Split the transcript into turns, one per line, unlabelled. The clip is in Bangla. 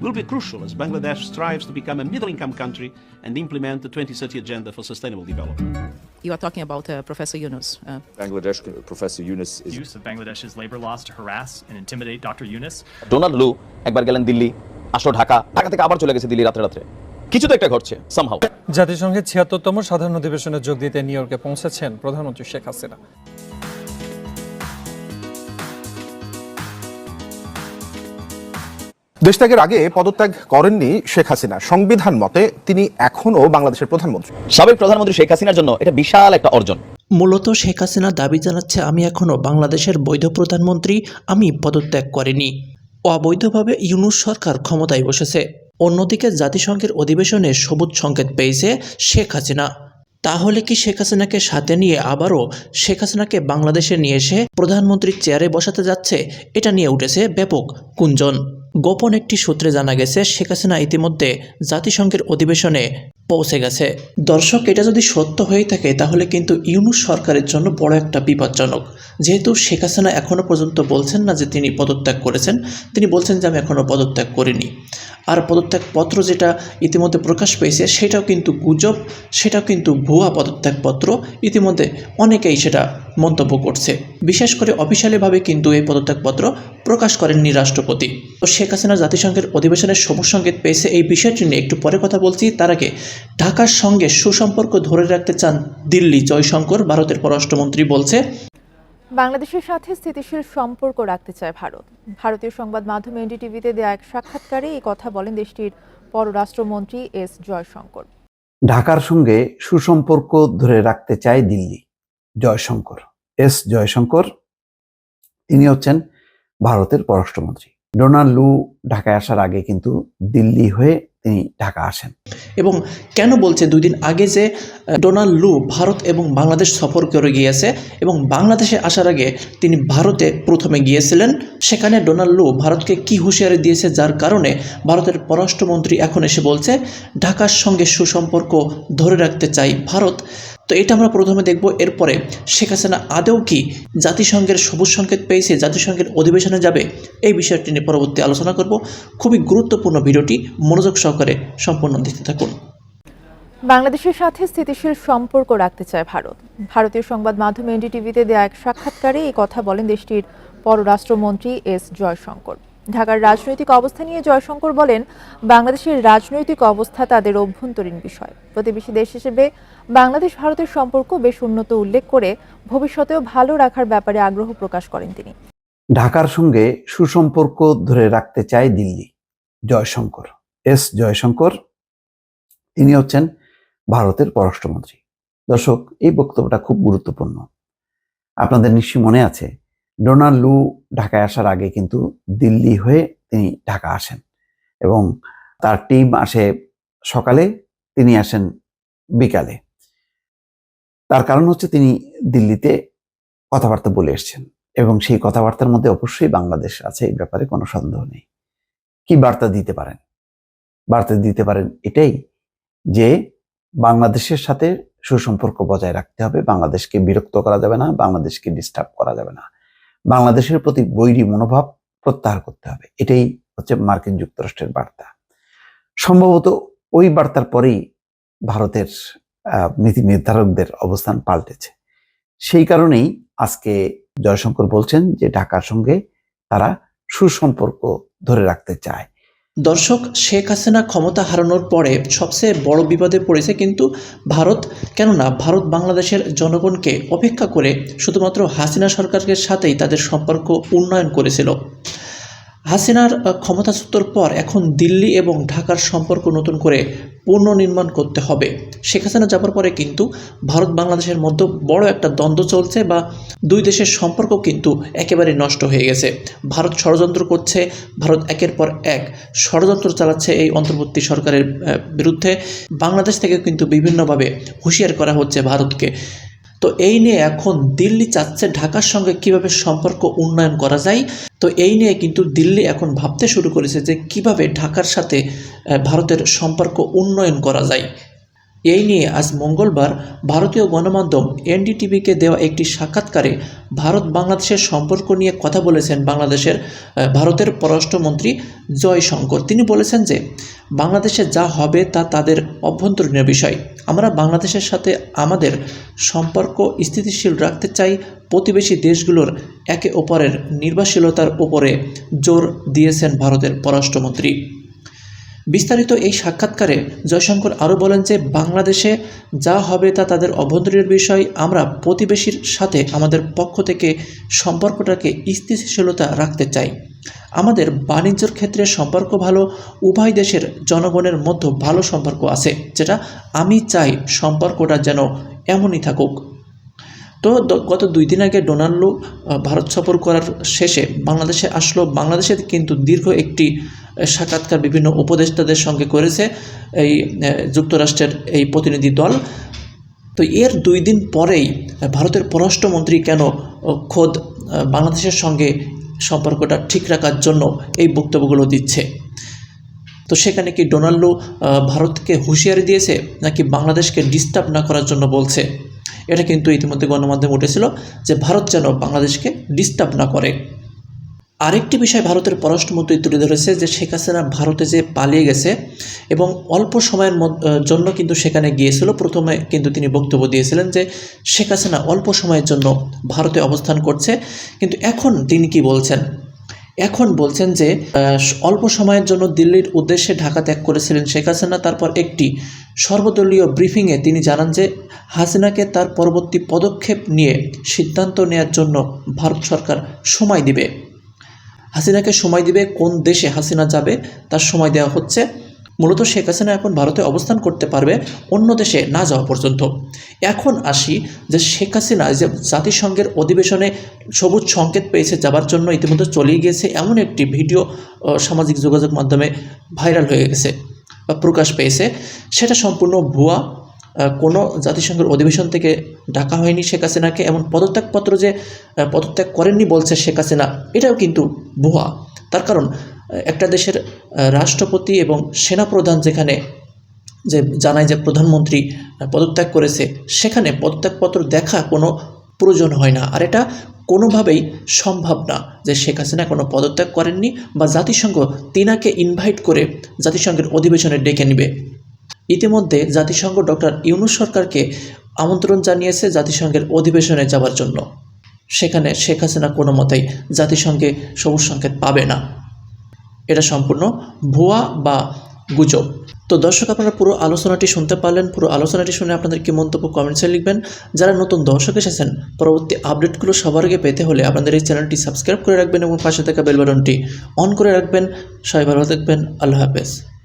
will be crucial as Bangladesh strives to become a middle income country and implement the 2030 Agenda for Sustainable Development.
You are talking about uh, Professor Yunus. Uh,
Bangladesh, Professor Yunus is
use of Bangladesh's labor laws to harass and intimidate Dr. Yunus.
Donald Lu একবার গেলেন দিল্লি আসলো ঢাকা ঢাকা থেকে আবার চলে গেছে দিল্লি রাত্রে রাত্রে কিছু তো একটা ঘটছে সামহাও
জাতিসংঘের ছিয়াত্তরতম সাধারণ অধিবেশনে যোগ দিতে নিউ ইয়র্কে পৌঁছেছেন প্রধানমন্ত্রী শেখ হাসিনা
দেশত্যাগের আগে পদত্যাগ করেননি শেখ হাসিনা। সংবিধান মতে তিনি এখনও বাংলাদেশের প্রধানমন্ত্রী।
সাবেক প্রধানমন্ত্রী শেখ হাসিনার জন্য এটা বিশাল একটা অর্জন।
মূলত শেখ হাসিনা দাবি জানাচ্ছে আমি এখনও বাংলাদেশের বৈধ প্রধানমন্ত্রী আমি পদত্যাগ করিনি। অবৈধভাবে ইউনুস সরকার ক্ষমতায় বসেছে। অন্যদিকে জাতিসংঘের অধিবেশনে সবুজ সংকেত পেয়েছে শেখ হাসিনা। তাহলে কি শেখ হাসিনাকে সাথে নিয়ে আবারও শেখ হাসিনাকে বাংলাদেশে নিয়ে এসে প্রধানমন্ত্রীর চেয়ারে বসাতে যাচ্ছে? এটা নিয়ে উঠেছে ব্যাপক কুঞ্জন গোপন একটি সূত্রে জানা গেছে, শেখ হাসিনা ইতিমধ্যে জাতিসংঘের অধিবেশনে পৌঁছে গেছে। দর্শক, এটা যদি সত্য হয়ে থাকে, তাহলে কিন্তু ইউনুস সরকারের জন্য বড় একটা বিপজ্জনক। যেহেতু শেখ হাসিনা এখনও পর্যন্ত বলছেন না যে তিনি পদত্যাগ করেছেন, তিনি বলছেন যে আমি এখনও পদত্যাগ করিনি। আর পদত্যাগপত্র যেটা ইতিমধ্যে প্রকাশ পেয়েছে, সেটাও কিন্তু গুজব, সেটাও কিন্তু ভুয়া পদত্যাগপত্র। ইতিমধ্যে অনেকেই সেটা মন্তব্য করছে। বিশেষ করে অফিসিয়ালিভাবে কিন্তু এই পদত্যাগপত্র প্রকাশ করেননি রাষ্ট্রপতি। তো শেখ হাসিনা জাতিসংঘের অধিবেশনের সবুজ সংকেত পেয়েছে এই বিষয়টি নিয়ে একটু পরে কথা বলছি। তার আগে ঢাকার সঙ্গে সুসম্পর্ক ধরে রাখতে চান দিল্লি জয়শঙ্কর, ভারতের পররাষ্ট্রমন্ত্রী বলছে
বাংলাদেশের সাথে স্থিতিশীল সম্পর্ক রাখতে চায় ভারত। ভারতীয় সংবাদ মাধ্যম এনডিটিভিতে দেয়া এক সাক্ষাৎকারে এই কথা বলেন দেশটির পররাষ্ট্রমন্ত্রী এস জয়শঙ্কর।
ঢাকার সঙ্গে সুসম্পর্ক ধরে রাখতে চায় দিল্লি। জয়শঙ্কর। এস জয়শঙ্কর, তিনি হচ্ছেন ভারতের পররাষ্ট্রমন্ত্রী। ডোনাল্ড লু ঢাকায় আসার আগে কিন্তু দিল্লি হয়ে তিনি ঢাকা আসেন।
এবং কেন বলছে দুই দিন আগে যে ডোনাল্ড লু ভারত এবং বাংলাদেশ সফর করে গিয়েছে এবং বাংলাদেশে আসার আগে তিনি ভারতে প্রথমে গিয়েছিলেন, সেখানে ডোনাল্ড লু ভারতকে কি হুঁশিয়ারি দিয়েছে যার কারণে ভারতের পররাষ্ট্রমন্ত্রী এখন এসে বলছে, ঢাকার সঙ্গে সুসম্পর্ক ধরে রাখতে চাই ভারত। তো এটা আমরা প্রথমে দেখব। এরপরে শেখ হাসিনা আদৌ কি জাতিসংঘের সবুজ সংকেত পেয়েছে, জাতিসংঘের অধিবেশনে যাবে? এই বিষয়টি নিয়ে পরবর্তী আলোচনা করব। খুবই গুরুত্বপূর্ণ ভিডিওটি, মনোযোগ সহকারে সম্পূর্ণ দেখতে থাকুন।
বাংলাদেশের সাথে স্থিতিশীল সম্পর্ক রাখতে চায় ভারত। ভারতীয় সংবাদ মাধ্যম এনডিটিভিতে দেয়া এক সাক্ষাৎকারে এই কথা বলেন দেশটির পররাষ্ট্রমন্ত্রী এস জয়শঙ্কর। ঢাকার রাজনৈতিক অবস্থা নিয়ে জয়শঙ্কর বলেন, বাংলাদেশের রাজনৈতিক অবস্থা তাদের অভ্যন্তরীণ বিষয়। প্রতিবেশী দেশ হিসেবে বাংলাদেশ ভারতের সম্পর্ক বেশ উন্নত উল্লেখ করে ভবিষ্যতেও ভালো রাখার ব্যাপারে আগ্রহ প্রকাশ করেন তিনি।
ঢাকার সঙ্গে সুসম্পর্ক ধরে রাখতে চায় দিল্লি। জয়শঙ্কর, এস জয়শঙ্কর, তিনি হচ্ছেন ভারতের পররাষ্ট্রমন্ত্রী। দর্শক, এই বক্তব্যটা খুব গুরুত্বপূর্ণ। আপনাদের নিশ্চয়ই মনে আছে ডোনাল্ড লু ঢাকায় আসার আগে কিন্তু দিল্লি হয়ে তিনি ঢাকা আসেন এবং তার টিম আসে সকালে তিনি আসেন বিকালে। তার কারণ হচ্ছে তিনি দিল্লিতে কথাবার্তা বলে এসছেন এবং সেই কথাবার্তার মধ্যে অবশ্যই বাংলাদেশ আছে, এই ব্যাপারে কোনো সন্দেহ নেই। কি বার্তা দিতে পারেন? বার্তা দিতে পারেন এটাই যে বাংলাদেশের সাথে সুসম্পর্ক বজায় রাখতে হবে, বাংলাদেশকে বিরক্ত করা যাবে না, বাংলাদেশকে ডিস্টার্ব করা যাবে না। বাংলাদেশের প্রতি বৈরী মনোভাব প্রত্যাহার করতে হবে। এটাই হচ্ছে মার্কিন যুক্তরাষ্ট্রের বার্তা। সম্ভবত ওই বার্তার পরেই ভারতের নীতি নির্ধারকদের অবস্থান পাল্টেছে। সেই কারণেই আজকে জয়শঙ্কর বলছেন যে ঢাকার সঙ্গে তারা সুসম্পর্ক ধরে রাখতে চায়।
দর্শক, শেখ হাসিনা ক্ষমতা হারানোর পরে সবচেয়ে বড় বিপদে পড়েছে কিন্তু ভারত, কেননা ভারত বাংলাদেশের জনগণকে অপেক্ষা করে শুধুমাত্র হাসিনা সরকারের সাথেই তাদের সম্পর্ক উন্নয়ন করেছিল। হাসিনার ক্ষমতাচ্যুতর পর এখন দিল্লি এবং ঢাকার সম্পর্ক নতুন করে পুনর্নির্মাণ করতে হবে। শেখ হাসিনা যাবার পরে কিন্তু ভারত বাংলাদেশের মধ্যে বড় একটা দ্বন্দ্ব চলছে বা দুই দেশের সম্পর্ক কিন্তু একেবারে নষ্ট হয়ে গেছে। ভারত ষড়যন্ত্র করছে, ভারত একের পর এক ষড়যন্ত্র চালাচ্ছে এই অন্তর্বর্তী সরকারের বিরুদ্ধে। বাংলাদেশ থেকে কিন্তু বিভিন্নভাবে হুঁশিয়ার করা হচ্ছে ভারতকে। তো এই নিয়ে এখন দিল্লি চাচ্ছে ঢাকার সঙ্গে কীভাবে সম্পর্ক উন্নয়ন করা যায়? তো এই নিয়ে কিন্তু দিল্লি এখন ভাবতে শুরু করেছে যে কীভাবে ঢাকার সাথে ভারতের সম্পর্ক উন্নয়ন করা যায়। এই নিয়ে আজ মঙ্গলবার ভারতীয় গণমাধ্যম এনডিটিভিকে দেওয়া একটি সাক্ষাৎকারে ভারত বাংলাদেশের সম্পর্ক নিয়ে কথা বলেছেন বাংলাদেশের ভারতের পররাষ্ট্রমন্ত্রী জয়শঙ্কর। তিনি বলেছেন যে, বাংলাদেশে যা হবে তা তাদের অভ্যন্তরীণ বিষয়। আমরা বাংলাদেশের সাথে আমাদের সম্পর্ক স্থিতিশীল রাখতে চাই, প্রতিবেশী দেশগুলোর একে অপরের নির্ভরশীলতার ওপরে জোর দিয়েছেন ভারতের পররাষ্ট্রমন্ত্রী। বিস্তারিত এই সাক্ষাৎকারে জয়শঙ্কর আরও বলেন যে বাংলাদেশে যা হবে তা তাদের অভ্যন্তরীণ বিষয়, আমরা প্রতিবেশীর সাথে আমাদের পক্ষ থেকে সম্পর্কটাকে স্থিতিশীলতা রাখতে চাই। আমাদের বাণিজ্যর ক্ষেত্রে সম্পর্ক ভালো, উভয় দেশের জনগণের মধ্যে ভালো সম্পর্ক আছে, যেটা আমি চাই সম্পর্কটা যেন এমনই থাকুক। তো গত দুই দিন আগে ডোনাল্ডো ভারত সফর করার শেষে বাংলাদেশে আসলো। বাংলাদেশে কিন্তু দীর্ঘ একটি সাক্ষাৎকার বিভিন্ন উপদেষ্টাদের সঙ্গে করেছে এই যুক্তরাষ্ট্রের এই প্রতিনিধি দল। তো এর দুই দিন পরেই ভারতের পররাষ্ট্রমন্ত্রী কেন খোদ বাংলাদেশের সঙ্গে সম্পর্কটা ঠিক রাখার জন্য এই বক্তব্যগুলো দিচ্ছে? তো সেখানে কি ডোনাল্ডো ভারতকে হুঁশিয়ারি দিয়েছে নাকি বাংলাদেশকে ডিস্টার্ব না করার জন্য বলছে? এটা কিন্তু ইতিমধ্যে গণমাধ্যমে উঠেছিল যে ভারত যেন বাংলাদেশকে ডিস্টার্ব না করে। আরেকটি বিষয় ভারতের পররাষ্ট্রমন্ত্রী তুলে ধরেছে যে শেখ হাসিনা ভারতে যে পালিয়ে গেছে এবং অল্প সময়ের জন্য কিন্তু সেখানে গিয়েছিল। প্রথমে কিন্তু তিনি বক্তব্য দিয়েছিলেন যে শেখ হাসিনা অল্প সময়ের জন্য ভারতে অবস্থান করছে। কিন্তু এখন তিনি কি বলছেন? এখন বলছেন যে অল্প সময়ের জন্য দিল্লির উদ্দেশ্যে ঢাকা ত্যাগ করেছিলেন শেখ হাসিনা। তারপর একটি সর্বদলীয় ব্রিফিংয়ে তিনি জানান যে হাসিনাকে তার পরবর্তী পদক্ষেপ নিয়ে সিদ্ধান্ত নেয়ার জন্য ভারত সরকার সময় দিবে। হাসিনাকে সময় দিবে কোন দেশে হাসিনা যাবে, তার সময় দেওয়া হচ্ছে। মূলত শেখ হাসিনা এখন ভারতে অবস্থান করতে পারবে অন্য দেশে না যাওয়া পর্যন্ত। এখন আসি যে শেখ হাসিনা যে জাতিসংঘের অধিবেশনে সবুজ সংকেত পেয়েছে যাবার জন্য ইতিমধ্যে চলেই গিয়েছে এমন একটি ভিডিও সামাজিক যোগাযোগ মাধ্যমে ভাইরাল হয়ে গেছে বা প্রকাশ পেয়েছে। সেটা সম্পূর্ণ ভুয়া। কোনো জাতিসংঘের অধিবেশন থেকে ডাকা হয়নি শেখ হাসিনাকে, এমন পদত্যাগপত্র যে পদত্যাগ করেননি বলছে শেখ হাসিনা, এটাও কিন্তু ভুয়া। তার কারণ একটা দেশের রাষ্ট্রপতি এবং সেনাপ্রধান যেখানে, যে জানায় যে প্রধানমন্ত্রী পদত্যাগ করেছে, সেখানে পদত্যাগপত্র দেখা কোনো প্রয়োজন হয় না। আর এটা কোনোভাবেই সম্ভব না যে শেখ হাসিনা কোনো পদত্যাগ করেননি বা জাতিসংঘ তিনাকে ইনভাইট করে জাতিসংঘের অধিবেশনে ডেকে নেবে। ইতিমধ্যে জাতিসংঘ ডক্টর ইউনুস সরকারকে আমন্ত্রণ জানিয়েছে জাতিসংঘের অধিবেশনে যাওয়ার জন্য। সেখানে শেখ হাসিনা কোনো মতেই জাতিসংঘে সবুজ সংকেত পাবে না। এটা সম্পূর্ণ ভুয়া বা গুজব। তো দর্শক, আপনারা পুরো আলোচনাটি শুনতে পারলেন। পুরো আলোচনাটি শুনে আপনাদের কি মন্তব্য কমেন্টসে লিখবেন। যারা নতুন দর্শক এসেছেন, পরবর্তী আপডেটগুলো সবার আগে পেতে হলে আপনাদের এই চ্যানেলটি সাবস্ক্রাইব করে রাখবেন এবং পাশে থাকা বেল বাটনটি অন করে রাখবেন। সবাই ভালো থাকবেন। আল্লাহ হাফেজ।